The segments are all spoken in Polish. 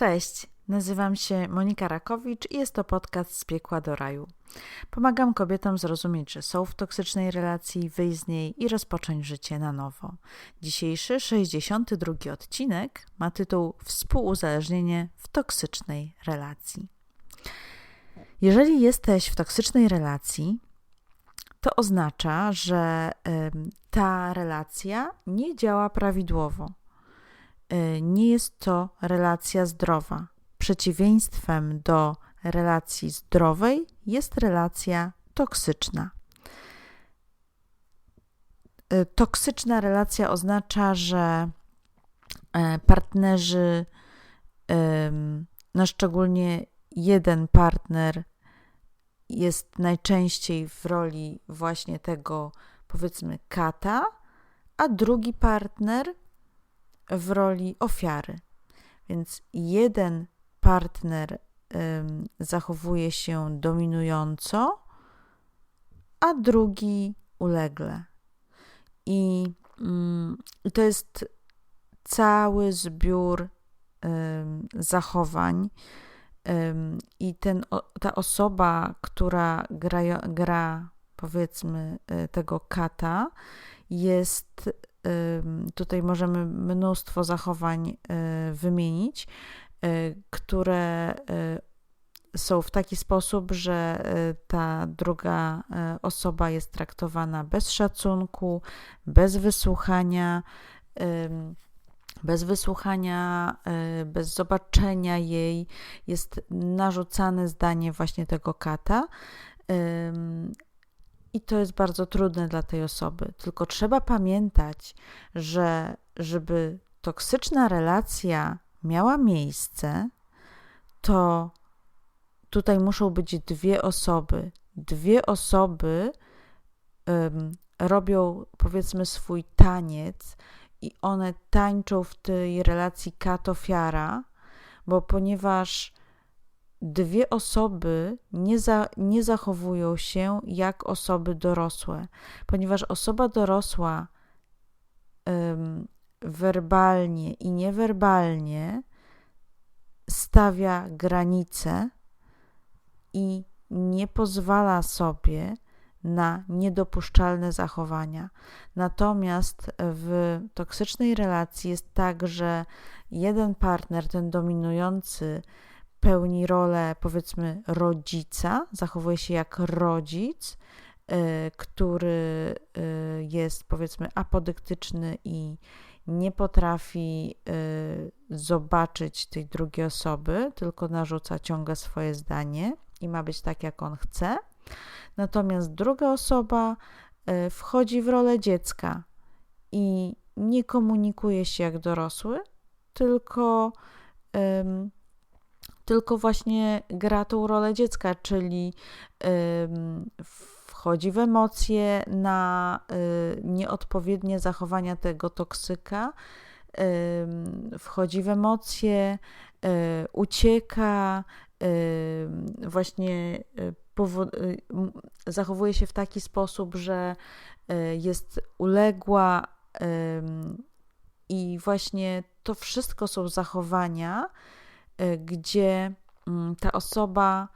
Cześć, nazywam się Monika Rakowicz i jest to podcast z piekła do raju. Pomagam kobietom zrozumieć, że są w toksycznej relacji, wyjść z niej i rozpocząć życie na nowo. Dzisiejszy 62 odcinek ma tytuł Współuzależnienie w toksycznej relacji. Jeżeli jesteś w toksycznej relacji, to oznacza, że ta relacja nie działa prawidłowo nie jest to relacja zdrowa. Przeciwieństwem do relacji zdrowej jest relacja toksyczna. Y, toksyczna relacja oznacza, że e, partnerzy, no szczególnie jeden partner, jest najczęściej w roli właśnie tego, powiedzmy, kata, a drugi partner w roli ofiary. Więc jeden partner ym, zachowuje się dominująco, a drugi ulegle. I, ym, to jest cały zbiór ym, zachowań. I ten, ta osoba, która gra, gra powiedzmy, y, tego kata, jest Tutaj możemy mnóstwo zachowań y, wymienić, y, które y, są w taki sposób, że ta druga osoba jest traktowana bez szacunku, bez wysłuchania, bez wysłuchania, bez zobaczenia jej, jest narzucane zdanie właśnie tego kata. I to jest bardzo trudne dla tej osoby. Tylko trzeba pamiętać, że żeby toksyczna relacja miała miejsce, to tutaj muszą być dwie osoby. Dwie osoby um, robią, powiedzmy, swój taniec i one tańczą w tej relacji kat-ofiara, bo ponieważ dwie osoby nie, za, nie zachowują się jak osoby dorosłe, ponieważ osoba dorosła ym, werbalnie i niewerbalnie stawia granice i nie pozwala sobie na niedopuszczalne zachowania. Natomiast w toksycznej relacji jest tak, że jeden partner, ten dominujący, pełni rolę powiedzmy rodzica, zachowuje się jak rodzic, y, który y, jest powiedzmy apodyktyczny i nie potrafi y, zobaczyć tej drugiej osoby, tylko narzuca ciągle swoje zdanie i ma być tak, jak on chce. Natomiast druga osoba wchodzi w rolę dziecka i nie komunikuje się jak dorosły, tylko tylko właśnie gra tą rolę dziecka, czyli wchodzi w emocje na y, nieodpowiednie zachowania tego toksyka, wchodzi w emocje, y, ucieka, właśnie y, zachowuje się w taki sposób, że jest uległa i właśnie to wszystko są zachowania, gdzie mm, ta osoba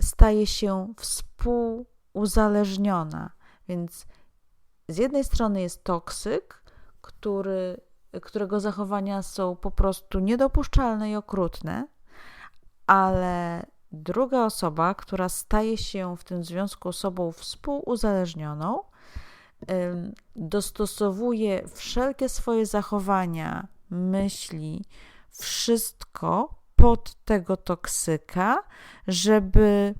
staje się współuzależniona. Więc z jednej strony jest toksyk, który, którego zachowania są po prostu niedopuszczalne i okrutne, ale druga osoba, która staje się w tym związku osobą współuzależnioną, dostosowuje wszelkie swoje zachowania, myśli, wszystko pod tego toksyka, żeby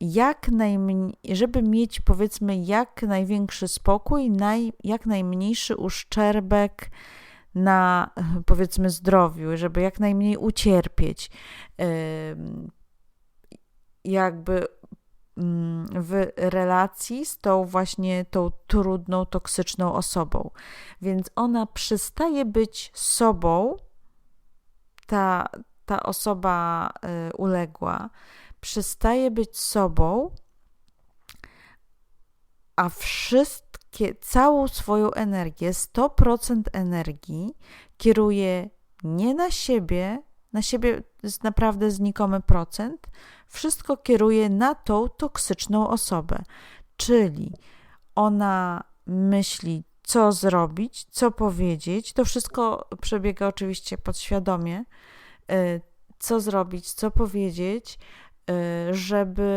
jak najmniej, żeby mieć powiedzmy jak największy spokój, naj, jak najmniejszy uszczerbek na powiedzmy zdrowiu, żeby jak najmniej ucierpieć. Jakby mm, w relacji z tą właśnie tą trudną, toksyczną osobą. Więc ona przestaje być sobą, ta, ta osoba y, uległa przestaje być sobą, a wszystkie, całą swoją energię, 100% energii kieruje nie na siebie, na siebie jest naprawdę znikomy procent, wszystko kieruje na tą toksyczną osobę. Czyli ona myśli, co zrobić, co powiedzieć. To wszystko przebiega oczywiście podświadomie. Y, co zrobić, co powiedzieć, y, żeby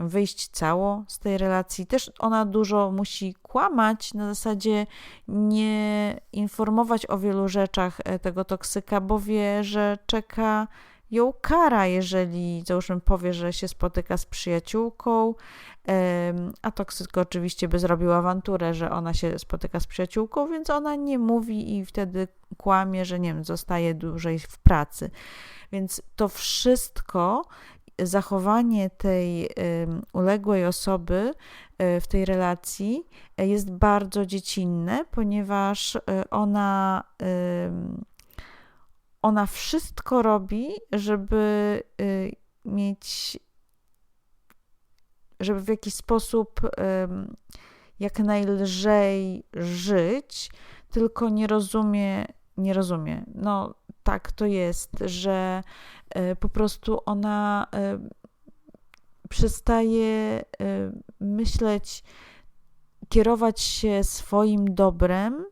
wyjść cało z tej relacji. Też ona dużo musi kłamać, na zasadzie nie informować o wielu rzeczach e, tego toksyka, bo wie, że czeka ją kara, jeżeli załóżmy powie, że się spotyka z przyjaciółką, a toksyk oczywiście by zrobił awanturę, że ona się spotyka z przyjaciółką, więc ona nie mówi i wtedy kłamie, że nie wiem, zostaje dłużej w pracy. Więc to wszystko zachowanie tej uległej osoby e, w tej relacji e, jest bardzo dziecinne, ponieważ e, ona, ona wszystko robi, żeby mieć, żeby w jakiś sposób jak najlżej żyć, tylko nie rozumie, nie rozumie. No tak to jest, że E, po prostu ona e, przestaje myśleć, kierować się swoim dobrem,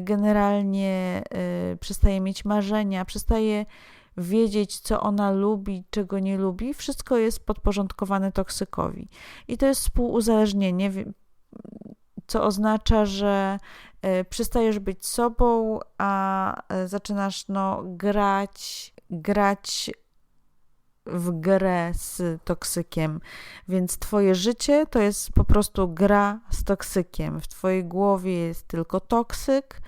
generalnie przestaje mieć marzenia, przestaje wiedzieć, co ona lubi, czego nie lubi. Wszystko jest podporządkowane toksykowi. I to jest współuzależnienie, co oznacza, że przestajesz być sobą, a zaczynasz no, grać grać w grę z toksykiem. Więc Twoje życie to jest po prostu gra z toksykiem. W Twojej głowie jest tylko toksyk,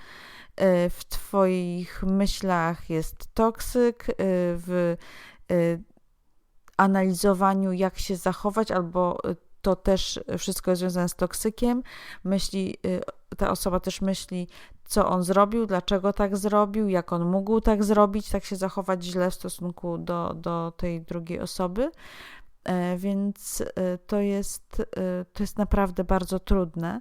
e, w Twoich myślach jest toksyk, e, w e, analizowaniu, jak się zachować, albo to też wszystko jest związane z toksykiem. Myśli, ta osoba też myśli, co on zrobił, dlaczego tak zrobił, jak on mógł tak zrobić, tak się zachować źle w stosunku do, do tej drugiej osoby. E, więc e, to jest, e, to jest naprawdę bardzo trudne.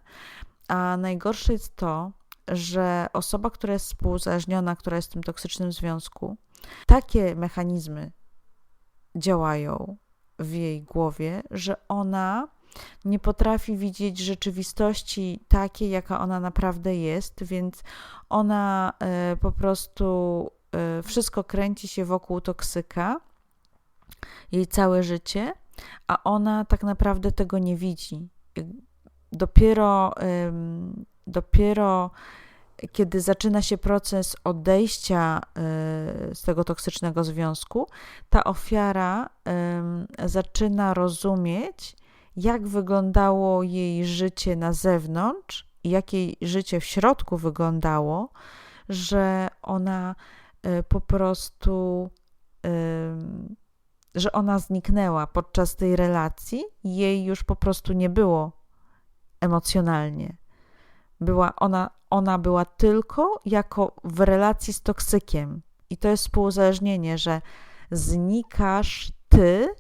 A najgorsze jest to, że osoba, która jest współuzależniona, która jest w tym toksycznym związku, takie mechanizmy działają w jej głowie, że ona nie potrafi widzieć rzeczywistości takiej, jaka ona naprawdę jest, więc ona e, po prostu e, wszystko kręci się wokół toksyka, jej całe życie, a ona tak naprawdę tego nie widzi. Dopiero, dopiero kiedy zaczyna się proces odejścia e, z tego toksycznego związku, ta ofiara zaczyna rozumieć, jak wyglądało jej życie na zewnątrz i jak jej życie w środku wyglądało, że ona e, po prostu, że ona zniknęła podczas tej relacji, jej już po prostu nie było emocjonalnie. Była ona, ona była tylko jako w relacji z toksykiem. I to jest współuzależnienie, że znikasz ty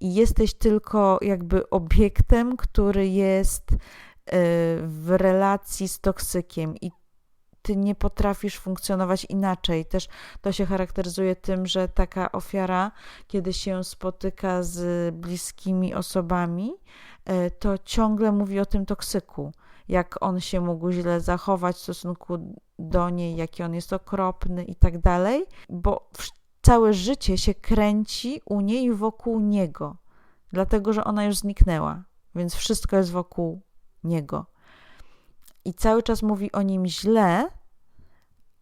i jesteś tylko jakby obiektem, który jest e, w relacji z toksykiem i ty nie potrafisz funkcjonować inaczej. Też to się charakteryzuje tym, że taka ofiara, kiedy się spotyka z bliskimi osobami, e, to ciągle mówi o tym toksyku. Jak on się mógł źle zachować w stosunku do niej, jaki on jest okropny i tak dalej, bo całe życie się kręci u niej wokół niego, dlatego że ona już zniknęła, więc wszystko jest wokół niego. I cały czas mówi o nim źle,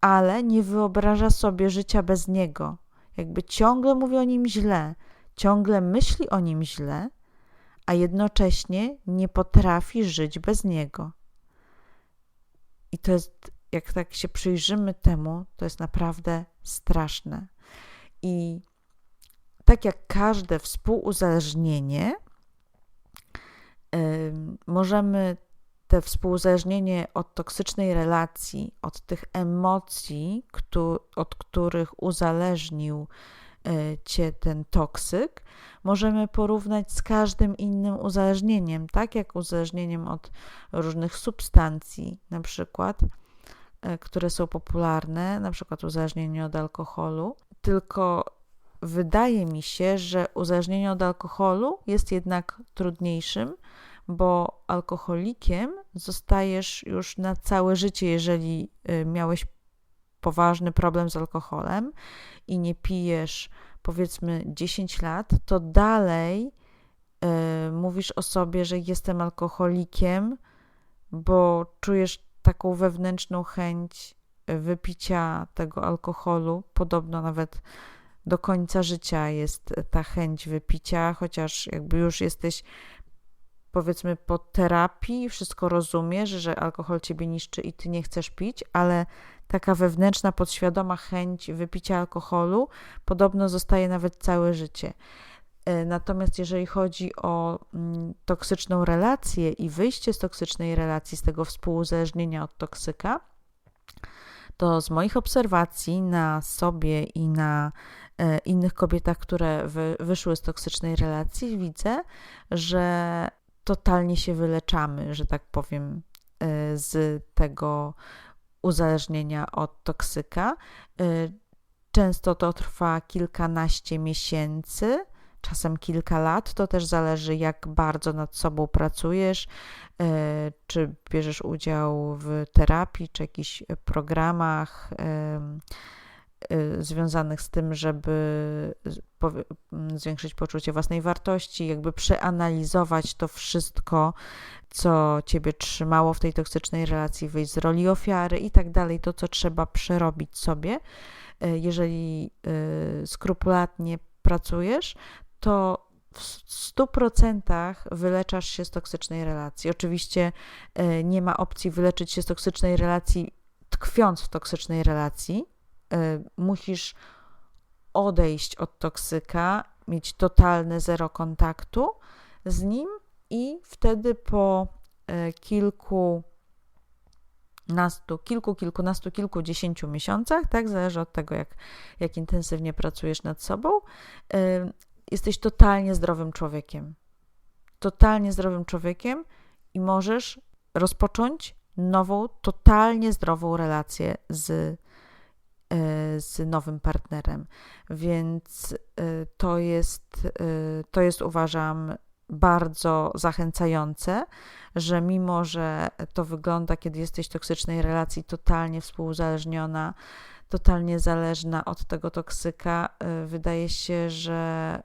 ale nie wyobraża sobie życia bez niego. Jakby ciągle mówi o nim źle, ciągle myśli o nim źle, a jednocześnie nie potrafi żyć bez niego. I to jest, jak tak się przyjrzymy temu, to jest naprawdę straszne. I tak jak każde współuzależnienie, możemy te współuzależnienie od toksycznej relacji, od tych emocji, od których uzależnił e, cię ten toksyk, możemy porównać z każdym innym uzależnieniem, tak jak uzależnieniem od różnych substancji, na przykład, e, które są popularne, na przykład uzależnienie od alkoholu, tylko wydaje mi się, że uzależnienie od alkoholu jest jednak trudniejszym, bo alkoholikiem zostajesz już na całe życie, jeżeli y, miałeś poważny problem z alkoholem i nie pijesz powiedzmy 10 lat, to dalej y, mówisz o sobie, że jestem alkoholikiem, bo czujesz taką wewnętrzną chęć wypicia tego alkoholu, podobno nawet do końca życia jest ta chęć wypicia, chociaż jakby już jesteś powiedzmy po terapii, wszystko rozumiesz, że alkohol ciebie niszczy i ty nie chcesz pić, ale taka wewnętrzna, podświadoma chęć wypicia alkoholu podobno zostaje nawet całe życie. E, natomiast jeżeli chodzi o mm, toksyczną relację i wyjście z toksycznej relacji, z tego współuzależnienia od toksyka, to z moich obserwacji na sobie i na e, innych kobietach, które wyszły z toksycznej relacji, widzę, że totalnie się wyleczamy, że tak powiem, e, z tego uzależnienia od toksyka. E, często to trwa kilkanaście miesięcy, czasem kilka lat. To też zależy, jak bardzo nad sobą pracujesz, e, czy bierzesz udział w terapii, czy jakichś programach Y, związanych z tym, żeby zwiększyć poczucie własnej wartości, jakby przeanalizować to wszystko, co ciebie trzymało w tej toksycznej relacji, wyjść z roli ofiary i tak dalej, to co trzeba przerobić sobie. Y, jeżeli skrupulatnie pracujesz, to w 100% wyleczasz się z toksycznej relacji. Oczywiście nie ma opcji wyleczyć się z toksycznej relacji tkwiąc w toksycznej relacji, Y, musisz odejść od toksyka, mieć totalne zero kontaktu z nim i wtedy po y, kilku nastu, kilku, kilkunastu, kilkudziesięciu miesiącach, tak, zależy od tego, jak, jak intensywnie pracujesz nad sobą, jesteś totalnie zdrowym człowiekiem. Totalnie zdrowym człowiekiem i możesz rozpocząć nową, totalnie zdrową relację z E, z nowym partnerem. Więc e, to jest, e, to jest uważam bardzo zachęcające, że mimo, że to wygląda, kiedy jesteś w toksycznej relacji, totalnie współuzależniona, totalnie zależna od tego toksyka, wydaje się, że,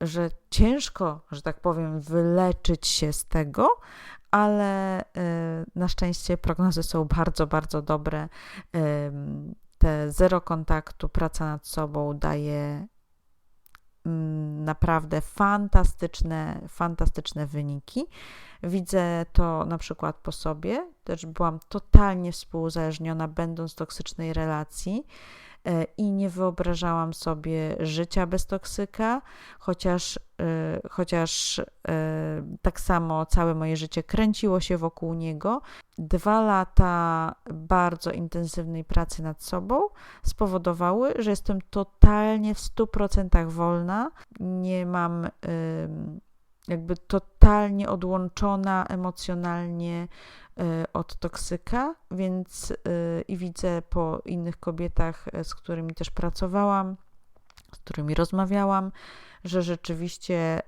że ciężko, że tak powiem, wyleczyć się z tego, ale y, na szczęście prognozy są bardzo, bardzo dobre. Te zero kontaktu, praca nad sobą daje naprawdę fantastyczne, fantastyczne wyniki. Widzę to na przykład po sobie. Też byłam totalnie współuzależniona, będąc w toksycznej relacji. E, i nie wyobrażałam sobie życia bez toksyka, chociaż, e, chociaż e, tak samo całe moje życie kręciło się wokół niego. Dwa lata bardzo intensywnej pracy nad sobą spowodowały, że jestem totalnie w 100% wolna. Nie mam jakby totalnie odłączona emocjonalnie od toksyka, więc y, i widzę po innych kobietach, y, z którymi też pracowałam, z którymi rozmawiałam, że rzeczywiście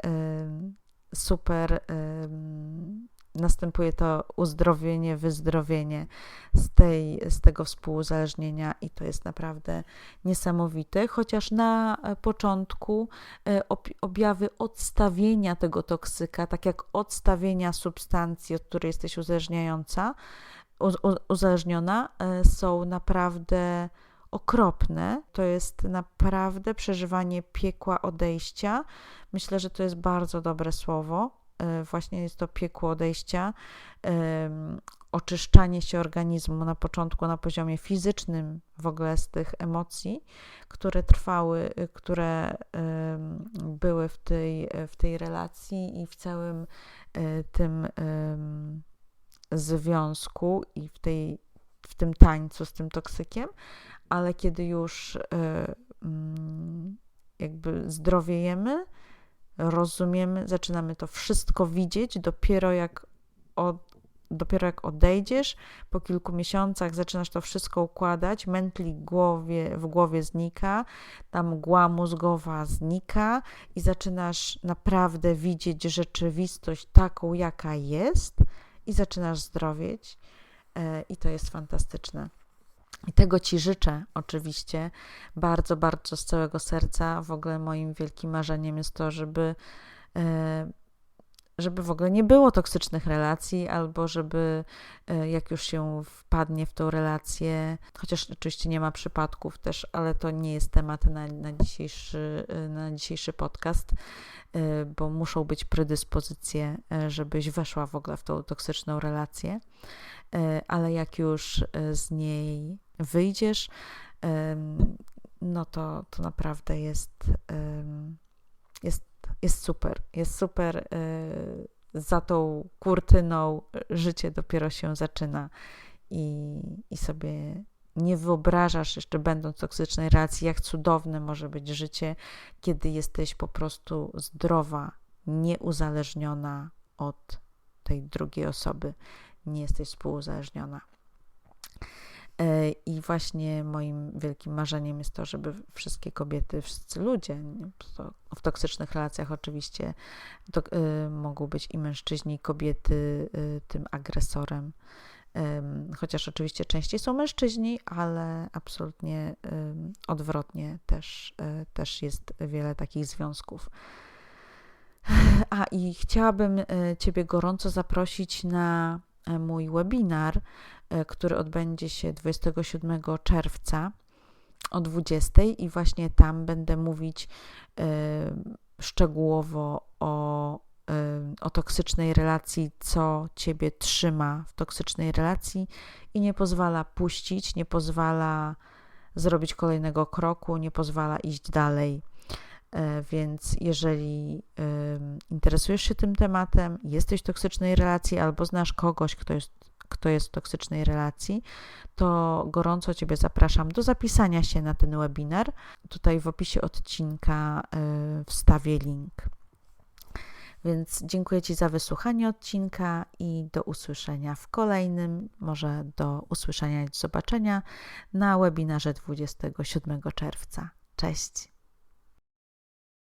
super następuje to uzdrowienie, wyzdrowienie z, tej, z tego współuzależnienia i to jest naprawdę niesamowite, chociaż na e, początku e, objawy odstawienia tego toksyka, tak jak odstawienia substancji, od której jesteś uzależniająca, uzależniona, e, są naprawdę okropne. To jest naprawdę przeżywanie piekła odejścia. Myślę, że to jest bardzo dobre słowo właśnie jest to piekło odejścia, oczyszczanie się organizmu na początku na poziomie fizycznym w ogóle z tych emocji, które trwały, y, które były w tej, w tej relacji i w całym e, tym związku i w, tej, w tym tańcu z tym toksykiem, ale kiedy już e, mm, jakby zdrowiejemy, rozumiemy, zaczynamy to wszystko widzieć dopiero jak od, dopiero jak odejdziesz, po kilku miesiącach zaczynasz to wszystko układać, mętli głowie, w głowie znika, ta mgła mózgowa znika i zaczynasz naprawdę widzieć rzeczywistość taką, jaka jest i zaczynasz zdrowieć. E, i to jest fantastyczne. I tego Ci życzę oczywiście bardzo, bardzo z całego serca. W ogóle moim wielkim marzeniem jest to, żeby e, żeby w ogóle nie było toksycznych relacji, albo żeby e, jak już się wpadnie w tą relację, chociaż oczywiście nie ma przypadków też, ale to nie jest temat na, na, dzisiejszy, e, na dzisiejszy podcast, bo muszą być predyspozycje, żebyś weszła w ogóle w tą toksyczną relację, ale jak już z niej wyjdziesz, no to, to naprawdę jest, jest jest super, jest super. Y, za tą kurtyną życie dopiero się zaczyna i, i sobie nie wyobrażasz, jeszcze będąc w toksycznej relacji, jak cudowne może być życie, kiedy jesteś po prostu zdrowa, nieuzależniona od tej drugiej osoby, nie jesteś współuzależniona. E, I właśnie moim wielkim marzeniem jest to, żeby wszystkie kobiety, wszyscy ludzie, w toksycznych relacjach oczywiście to, y, mogą być i mężczyźni, i kobiety y, tym agresorem. Chociaż oczywiście częściej są mężczyźni, ale absolutnie odwrotnie też, też jest wiele takich związków. A i chciałabym Ciebie gorąco zaprosić na mój webinar E, który odbędzie się 27 czerwca o 20 i właśnie tam będę mówić e, szczegółowo o, e, o toksycznej relacji, co ciebie trzyma w toksycznej relacji i nie pozwala puścić, nie pozwala zrobić kolejnego kroku, nie pozwala iść dalej. Więc jeżeli interesujesz się tym tematem, jesteś w toksycznej relacji albo znasz kogoś, kto jest kto jest w toksycznej relacji, to gorąco Ciebie zapraszam do zapisania się na ten webinar. Tutaj w opisie odcinka y, wstawię link. Więc dziękuję Ci za wysłuchanie odcinka i do usłyszenia w kolejnym, może do usłyszenia i zobaczenia na webinarze 27 czerwca. Cześć!